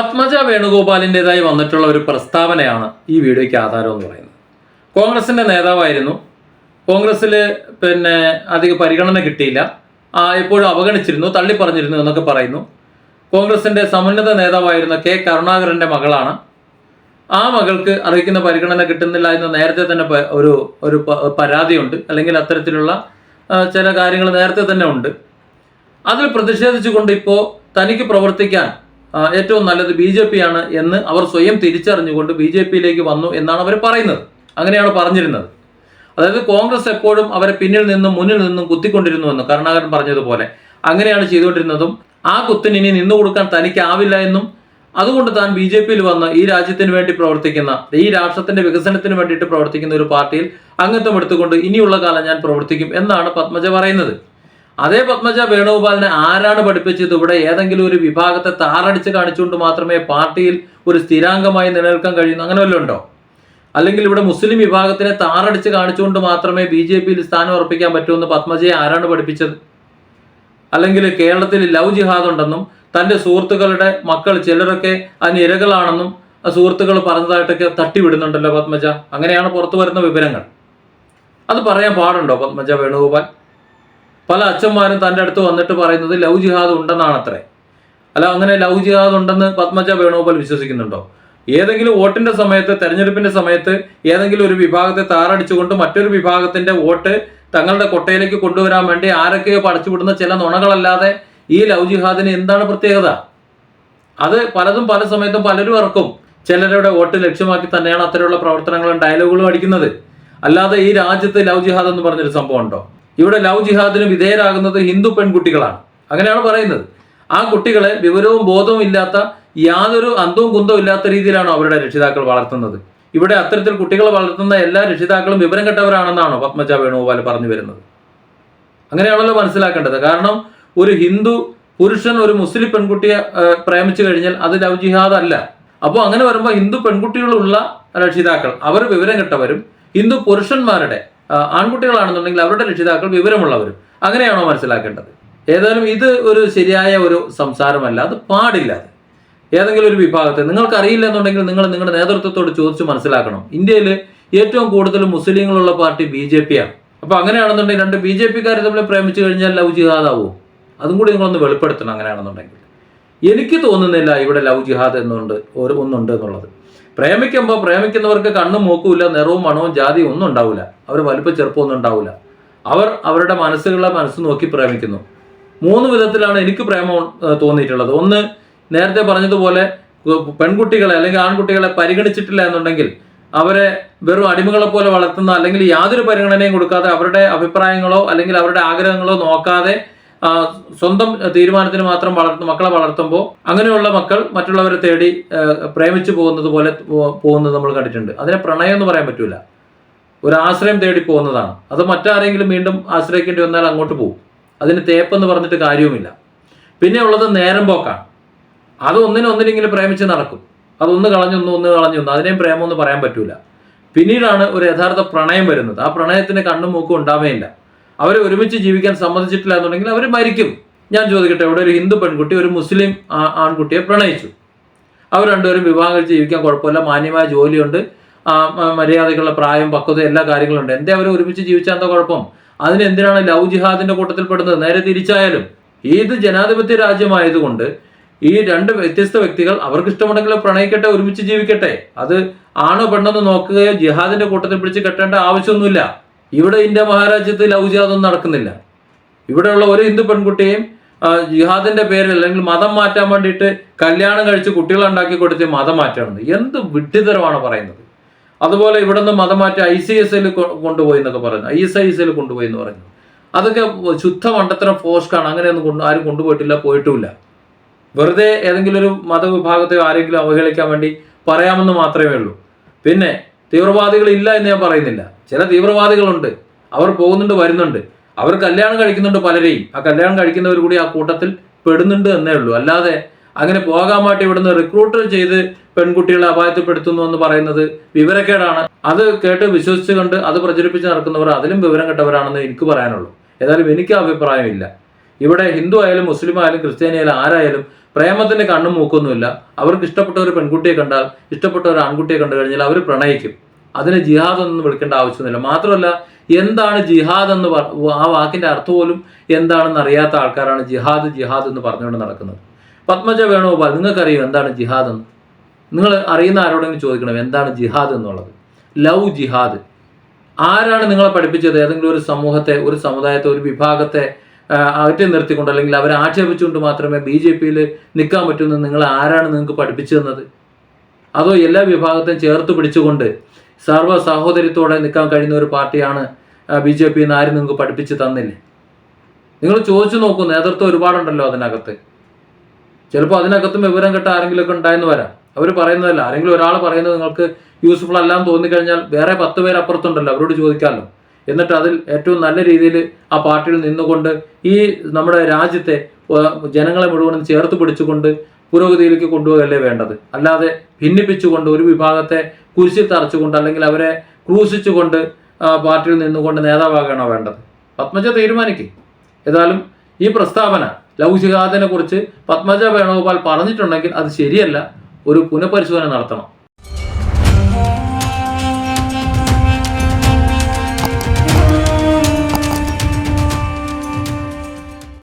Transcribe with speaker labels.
Speaker 1: പത്മജ വേണുഗോപാലിന്റെതായി വന്നിട്ടുള്ള ഒരു പ്രസ്താവനയാണ് ഈ വീഡിയോയ്ക്ക് ആധാരം എന്ന് പറയുന്നത്. കോൺഗ്രസിന്റെ നേതാവായിരുന്നു. കോൺഗ്രസ്സിൽ പിന്നെ അധിക പരിഗണന കിട്ടിയില്ല. എപ്പോഴും അവഗണിച്ചിരുന്നു തള്ളി പറഞ്ഞിരുന്നു എന്നൊക്കെ പറയുന്നു. കോൺഗ്രസിന്റെ സമുന്നത നേതാവായിരുന്ന കെ കരുണാകരന്റെ മകളാണ്. ആ മകൾക്ക് അർഹിക്കുന്ന പരിഗണന കിട്ടുന്നില്ല എന്ന് നേരത്തെ തന്നെ ഒരു ഒരു പരാതിയുണ്ട്. അല്ലെങ്കിൽ അത്തരത്തിലുള്ള ചില കാര്യങ്ങൾ നേരത്തെ തന്നെ ഉണ്ട്. അതിൽ പ്രതിഷേധിച്ചുകൊണ്ട് ഇപ്പോൾ തനിക്ക് പ്രവർത്തിക്കാൻ ഏറ്റവും നല്ലത് ബി ജെ പി ആണ് എന്ന് അവർ സ്വയം തിരിച്ചറിഞ്ഞുകൊണ്ട് ബി ജെ പിയിലേക്ക് വന്നു എന്നാണ് അവർ പറയുന്നത്. അങ്ങനെയാണ് പറഞ്ഞിരുന്നത്. അതായത് കോൺഗ്രസ് എപ്പോഴും അവരെ പിന്നിൽ നിന്നും മുന്നിൽ നിന്നും കുത്തിക്കൊണ്ടിരുന്നു എന്ന് കരുണാകരൻ പറഞ്ഞതുപോലെ അങ്ങനെയാണ് ചെയ്തുകൊണ്ടിരുന്നതും ആ കുത്തിന് ഇനി നിന്നു കൊടുക്കാൻ തനിക്കാവില്ല എന്നും അതുകൊണ്ട് താൻ ബി ജെ പിയിൽ വന്ന് ഈ രാജ്യത്തിന് വേണ്ടി പ്രവർത്തിക്കുന്ന ഈ രാഷ്ട്രത്തിന്റെ വികസനത്തിന് വേണ്ടിയിട്ട് പ്രവർത്തിക്കുന്ന ഒരു പാർട്ടിയിൽ അംഗത്വം എടുത്തുകൊണ്ട് ഇനിയുള്ള കാലം ഞാൻ പ്രവർത്തിക്കും എന്നാണ് പത്മജ പറയുന്നത്. അതേ പത്മജ വേണുഗോപാലിനെ ആരാണ് പഠിപ്പിച്ചത്? ഇവിടെ ഏതെങ്കിലും ഒരു വിഭാഗത്തെ താറടിച്ച് കാണിച്ചുകൊണ്ട് മാത്രമേ പാർട്ടിയിൽ ഒരു സ്ഥിരാംഗമായി നിലനിൽക്കാൻ കഴിയുന്നു. അങ്ങനെ വല്ലതും ഉണ്ടോ? അല്ലെങ്കിൽ ഇവിടെ മുസ്ലിം വിഭാഗത്തിനെ താറടിച്ച് കാണിച്ചുകൊണ്ട് മാത്രമേ ബി ജെ പിയിൽ സ്ഥാനം ഉറപ്പിക്കാൻ പറ്റുമെന്ന് പത്മജയെ ആരാണ് പഠിപ്പിച്ചത്? അല്ലെങ്കിൽ കേരളത്തിൽ ലവ് ജിഹാദ് ഉണ്ടെന്നും തന്റെ സുഹൃത്തുക്കളുടെ മക്കൾ ചിലരൊക്കെ അതിന് ആ സുഹൃത്തുക്കൾ പറഞ്ഞതായിട്ടൊക്കെ തട്ടിവിടുന്നുണ്ടല്ലോ പത്മജ. അങ്ങനെയാണ് പുറത്തു വരുന്ന വിവരങ്ങൾ. അത് പറയാൻ പാടുണ്ടോ പത്മജ വേണുഗോപാൽ? പല അച്ഛന്മാരും തന്റെ അടുത്ത് വന്നിട്ട് പറയുന്നത് ലവ് ജിഹാദ് ഉണ്ടെന്നാണ് അത്രേ അല്ല അങ്ങനെ ലവ് ജിഹാദ് ഉണ്ടെന്ന് പത്മജ വേണുഗോപാൽ വിശ്വസിക്കുന്നുണ്ടോ? ഏതെങ്കിലും വോട്ടിന്റെ സമയത്ത് തെരഞ്ഞെടുപ്പിന്റെ സമയത്ത് ഏതെങ്കിലും ഒരു വിഭാഗത്തെ താറടിച്ചുകൊണ്ട് മറ്റൊരു വിഭാഗത്തിന്റെ വോട്ട് തങ്ങളുടെ കൊട്ടയിലേക്ക് കൊണ്ടുവരാൻ വേണ്ടി ആരൊക്കെയോ പടച്ചുവിടുന്ന ചില നുണകളല്ലാതെ ഈ ലവ് ജിഹാദിന് എന്താണ് പ്രത്യേകത? അത് പലതും പല സമയത്തും പലരും ഇറക്കും ചിലരുടെ വോട്ട് ലക്ഷ്യമാക്കി തന്നെയാണ് അത്തരമുള്ള പ്രവർത്തനങ്ങളും ഡയലോഗുകളും അടിക്കുന്നത്. അല്ലാതെ ഈ രാജ്യത്ത് ലവ് ജിഹാദ് എന്ന് പറഞ്ഞൊരു സംഭവം ഉണ്ടോ? ഇവിടെ ലവ് ജിഹാദിന് വിധേയരാകുന്നത് ഹിന്ദു പെൺകുട്ടികളാണ്. അങ്ങനെയാണ് പറയുന്നത്. ആ കുട്ടികളെ വിവരവും ബോധവും ഇല്ലാത്ത യാതൊരു അന്തവും കുന്തവും ഇല്ലാത്ത രീതിയിലാണോ അവരുടെ രക്ഷിതാക്കൾ വളർത്തുന്നത്. ഇവിടെ അത്തരത്തിൽ കുട്ടികളെ വളർത്തുന്ന എല്ലാ രക്ഷിതാക്കളും വിവരം കെട്ടവരാണെന്നാണോ പത്മജ വേണുഗോപാൽ പറഞ്ഞു വരുന്നത്. അങ്ങനെയാണല്ലോ മനസ്സിലാക്കേണ്ടത്. കാരണം ഒരു ഹിന്ദു പുരുഷൻ ഒരു മുസ്ലിം പെൺകുട്ടിയെ പ്രേമിച്ചു കഴിഞ്ഞാൽ അത് ലവ് ജിഹാദ് അല്ല അപ്പോൾ അങ്ങനെ വരുമ്പോൾ ഹിന്ദു പെൺകുട്ടികളുള്ള രക്ഷിതാക്കൾ അവർ വിവരം കെട്ടവരും ഹിന്ദു പുരുഷന്മാരുടെ ആൺകുട്ടികളാണെന്നുണ്ടെങ്കിൽ അവരുടെ രക്ഷിതാക്കൾ വിവരമുള്ളവരും അങ്ങനെയാണോ മനസ്സിലാക്കേണ്ടത്? ഏതായാലും ഇത് ഒരു ശരിയായ ഒരു സംസാരമല്ല. അത് പാടില്ല ഏതെങ്കിലും ഒരു വിഭാഗത്തെ. നിങ്ങൾക്കറിയില്ല എന്നുണ്ടെങ്കിൽ നിങ്ങൾ നിങ്ങളുടെ നേതൃത്വത്തോട് ചോദിച്ച് മനസ്സിലാക്കണം. ഇന്ത്യയിൽ ഏറ്റവും കൂടുതൽ മുസ്ലിങ്ങളുള്ള പാർട്ടി ബി ജെ പി ആണ് അപ്പൊ അങ്ങനെയാണെന്നുണ്ടെങ്കിൽ രണ്ട് ബി ജെ പിക്കാർ തമ്മിൽ പ്രേമിച്ചു കഴിഞ്ഞാൽ ലവ് ജിഹാദാവോ? അതും കൂടി നിങ്ങളൊന്ന് വെളിപ്പെടുത്തണം അങ്ങനെയാണെന്നുണ്ടെങ്കിൽ. എനിക്ക് തോന്നുന്നില്ല ഇവിടെ ലവ് ജിഹാദ് എന്നുണ്ട് ഒരു ഒന്നുണ്ട് എന്നുള്ളത്. പ്രേമിക്കുമ്പോൾ പ്രേമിക്കുന്നവർക്ക് കണ്ണും മൂക്കുമില്ല നിറവും മണവും ജാതിയും ഒന്നും ഉണ്ടാവില്ല അവർ വലുപ്പ ചെറുപ്പമൊന്നും ഉണ്ടാവില്ല അവർ അവരുടെ മനസ്സുകളെ മനസ്സ് നോക്കി പ്രേമിക്കുന്നു. മൂന്ന് വിധത്തിലാണ് എനിക്ക് പ്രേമം തോന്നിയിട്ടുള്ളത്. ഒന്ന് നേരത്തെ പറഞ്ഞതുപോലെ പെൺകുട്ടികളെ അല്ലെങ്കിൽ ആൺകുട്ടികളെ പരിഗണിച്ചിട്ടില്ല എന്നുണ്ടെങ്കിൽ അവരെ വെറും അടിമകളെ പോലെ വളർത്തുന്ന അല്ലെങ്കിൽ യാതൊരു പരിഗണനയും കൊടുക്കാതെ അവരുടെ അഭിപ്രായങ്ങളോ അല്ലെങ്കിൽ അവരുടെ ആഗ്രഹങ്ങളോ നോക്കാതെ സ്വന്തം തീരുമാനത്തിന് മാത്രം വളർത്തും മക്കളെ വളർത്തുമ്പോൾ അങ്ങനെയുള്ള മക്കൾ മറ്റുള്ളവരെ തേടി പ്രേമിച്ചു പോകുന്നത് പോലെ പോകുന്നത് നമ്മൾ കണ്ടിട്ടുണ്ട്. അതിനെ പ്രണയം എന്ന് പറയാൻ പറ്റൂല. ഒരു ആശ്രയം തേടി പോകുന്നതാണ്. അത് മറ്റാരെങ്കിലും വീണ്ടും ആശ്രയിക്കേണ്ടി വന്നാൽ അങ്ങോട്ട് പോകും. അതിന് തേപ്പെന്ന് പറഞ്ഞിട്ട് കാര്യവുമില്ല. പിന്നെ ഉള്ളത് നേരം പോക്കാണ്. അത് ഒന്നിനൊന്നിനെങ്കിലും പ്രേമിച്ച് നടക്കും. അതൊന്ന് കളഞ്ഞൊന്ന് ഒന്ന് കളഞ്ഞൊന്ന് അതിനെയും പ്രേമം പറയാൻ പറ്റൂല. പിന്നീടാണ് ഒരു യഥാർത്ഥ പ്രണയം വരുന്നത്. ആ പ്രണയത്തിന് കണ്ണും മൂക്കും ഉണ്ടാവേയില്ല. അവരെ ഒരുമിച്ച് ജീവിക്കാൻ സമ്മതിച്ചിട്ടില്ല എന്നുണ്ടെങ്കിൽ അവർ മരിക്കും. ഞാൻ ചോദിക്കട്ടെ ഇവിടെ ഒരു ഹിന്ദു പെൺകുട്ടി ഒരു മുസ്ലിം ആൺകുട്ടിയെ പ്രണയിച്ചു. അവർ രണ്ടുപേരും വിവാഹം കഴിച്ച് ജീവിക്കാൻ കുഴപ്പമില്ല മാന്യമായ ജോലിയുണ്ട് മര്യാദകളുടെ പ്രായം പക്വത എല്ലാ കാര്യങ്ങളും ഉണ്ട് എന്തേ അവർ ഒരുമിച്ച് ജീവിച്ചാൽ എന്താ കുഴപ്പം? അതിന് എന്തിനാണ് ലവ് ജിഹാദിന്റെ കൂട്ടത്തിൽ പെടുന്നത് നേരെ തിരിച്ചായാലും. ഏത് ജനാധിപത്യ രാജ്യമായതുകൊണ്ട് ഈ രണ്ട് വ്യത്യസ്ത വ്യക്തികൾ അവർക്ക് ഇഷ്ടമുണ്ടെങ്കിൽ പ്രണയിക്കട്ടെ ഒരുമിച്ച് ജീവിക്കട്ടെ. അത് ആണോ പെണ്ണെന്ന് നോക്കുകയോ ജിഹാദിന്റെ കൂട്ടത്തിൽ പിടിച്ച് കെട്ടേണ്ട ആവശ്യമൊന്നുമില്ല. ഇവിടെ ഇന്ത്യ മഹാരാജ്യത്ത് ലവ് നടക്കുന്നില്ല. ഇവിടെയുള്ള ഒരു ഹിന്ദു പെൺകുട്ടിയെയും ജിഹാദിന്റെ പേരിൽ അല്ലെങ്കിൽ മതം മാറ്റാൻ വേണ്ടിയിട്ട് കല്യാണം കഴിച്ച് കുട്ടികളെ ഉണ്ടാക്കി കൊടുത്ത് മതം മാറ്റാറുണ്ട്. എന്ത് വിഡ്ഢിതരമാണ് പറയുന്നത്. അതുപോലെ ഇവിടെ നിന്ന് മതം മാറ്റി ഐ സി എസ് കൊണ്ടുപോയി എന്നൊക്കെ പറയുന്നു. I S I S L കൊണ്ടുപോയി എന്ന് പറഞ്ഞു അതൊക്കെ ശുദ്ധ മണ്ടത്തരം ഫോസ്ക്കാണ് അങ്ങനെയൊന്നും കൊണ്ട് ആരും കൊണ്ടുപോയിട്ടില്ല പോയിട്ടുമില്ല. വെറുതെ ഏതെങ്കിലും ഒരു മതവിഭാഗത്തെയോ ആരെങ്കിലും അവഹേളിക്കാൻ വേണ്ടി പറയാമെന്ന് മാത്രമേ ഉള്ളൂ. പിന്നെ തീവ്രവാദികൾ ഇല്ല എന്ന് ഞാൻ പറയുന്നില്ല. ചില തീവ്രവാദികളുണ്ട്. അവർ പോകുന്നുണ്ട് വരുന്നുണ്ട്. അവർ കല്യാണം കഴിക്കുന്നുണ്ട് പലരെയും. ആ കല്യാണം കഴിക്കുന്നവർ കൂടി ആ കൂട്ടത്തിൽ പെടുന്നുണ്ട് എന്നേ ഉള്ളൂ. അല്ലാതെ അങ്ങനെ പോകാൻ വേണ്ടി ഇവിടുന്ന് റിക്രൂട്ട് ചെയ്ത് പെൺകുട്ടികളെ അപായത്തിൽപ്പെടുത്തുന്നു എന്ന് പറയുന്നത് വിവരക്കേടാണ്. അത് കേട്ട് വിശ്വസിച്ച് കണ്ട് അത് പ്രചരിപ്പിച്ച് നടക്കുന്നവർ അതിലും വിവരം കെട്ടവരാണെന്ന് എനിക്ക് പറയാനുള്ളൂ. ഏതായാലും എനിക്ക് അഭിപ്രായമില്ല. ഇവിടെ ഹിന്ദു ആയാലും മുസ്ലിം ആയാലും ക്രിസ്ത്യാനി ആയാലും ആരായാലും പ്രേമത്തിന് കണ്ണും മൂക്കൊന്നുമില്ല. അവർക്ക് ഇഷ്ടപ്പെട്ട ഒരു പെൺകുട്ടിയെ കണ്ടാൽ ഇഷ്ടപ്പെട്ട ഒരു ആൺകുട്ടിയെ കണ്ടു കഴിഞ്ഞാൽ അവർ പ്രണയിക്കും. അതിന് ജിഹാദ് ഒന്നും വിളിക്കേണ്ട ആവശ്യമൊന്നുമില്ല. മാത്രമല്ല എന്താണ് ജിഹാദ് എന്ന് ആ വാക്കിന്റെ അർത്ഥം പോലും എന്താണെന്ന് അറിയാത്ത ആൾക്കാരാണ് ജിഹാദ് ജിഹാദ് എന്ന് പറഞ്ഞുകൊണ്ട് നടക്കുന്നത്. പത്മജ വേണുഗോപാൽ നിങ്ങൾക്കറിയോ എന്താണ് ജിഹാദ് എന്ന് നിങ്ങൾ അറിയുന്ന ആരോടെങ്കിലും ചോദിക്കണം എന്താണ് ജിഹാദ് എന്നുള്ളത്? ലവ് ജിഹാദ്. ആരാണ് നിങ്ങളെ പഠിപ്പിച്ചത്? ഏതെങ്കിലും ഒരു സമൂഹത്തെ ഒരു സമുദായത്തെ ഒരു വിഭാഗത്തെ അകറ്റി നിർത്തിക്കൊണ്ട് അല്ലെങ്കിൽ അവരെ ആക്ഷേപിച്ചുകൊണ്ട് മാത്രമേ ബി ജെ പിയിൽ നിൽക്കാൻ പറ്റുമെന്ന് നിങ്ങൾ ആരാണ് നിങ്ങൾക്ക് പഠിപ്പിച്ചു തന്നത്? അതോ എല്ലാ വിഭാഗത്തെയും ചേർത്ത് പിടിച്ചുകൊണ്ട് സർവ സഹോദര്യത്തോടെ നിൽക്കാൻ കഴിയുന്ന ഒരു പാർട്ടിയാണ് ബി ജെ പി എന്ന് ആരും നിങ്ങൾക്ക് പഠിപ്പിച്ച് തന്നില്ലേ? നിങ്ങൾ ചോദിച്ചു നോക്കൂ നേതൃത്വം ഒരുപാടുണ്ടല്ലോ അതിനകത്ത്. ചിലപ്പോൾ അതിനകത്തും വിവരം കെട്ട ആരെങ്കിലുമൊക്കെ ഉണ്ടായെന്ന് വരാം. അവർ പറയുന്നതല്ല. ആരെങ്കിലും ഒരാൾ പറയുന്നത് നിങ്ങൾക്ക് യൂസ്ഫുൾ അല്ലാന്ന് തോന്നിക്കഴിഞ്ഞാൽ വേറെ പത്ത് പേര് അപ്പുറത്തുണ്ടല്ലോ അവരോട് ചോദിക്കാമല്ലോ. എന്നിട്ട് അതിൽ ഏറ്റവും നല്ല രീതിയിൽ ആ പാർട്ടിയിൽ നിന്നുകൊണ്ട് ഈ നമ്മുടെ രാജ്യത്തെ ജനങ്ങളെ മുഴുവനും ചേർത്ത് പിടിച്ചുകൊണ്ട് പുരോഗതിയിലേക്ക് കൊണ്ടുപോകല്ലേ വേണ്ടത്? അല്ലാതെ ഭിന്നിപ്പിച്ചുകൊണ്ട് ഒരു വിഭാഗത്തെ കുരിശിൽ തറച്ചുകൊണ്ട് അല്ലെങ്കിൽ അവരെ ക്രൂശിച്ചുകൊണ്ട് പാർട്ടിയിൽ നിന്നുകൊണ്ട് നേതാവാകണോ വേണ്ടത്? പത്മജ തീരുമാനിക്കും. ഏതായാലും ഈ പ്രസ്താവന ജിഹാദിനെ കുറിച്ച് പത്മജ വേണുഗോപാൽ പറഞ്ഞിട്ടുണ്ടെങ്കിൽ അത് ശരിയല്ല. ഒരു പുനഃപരിശോധന നടത്തണം.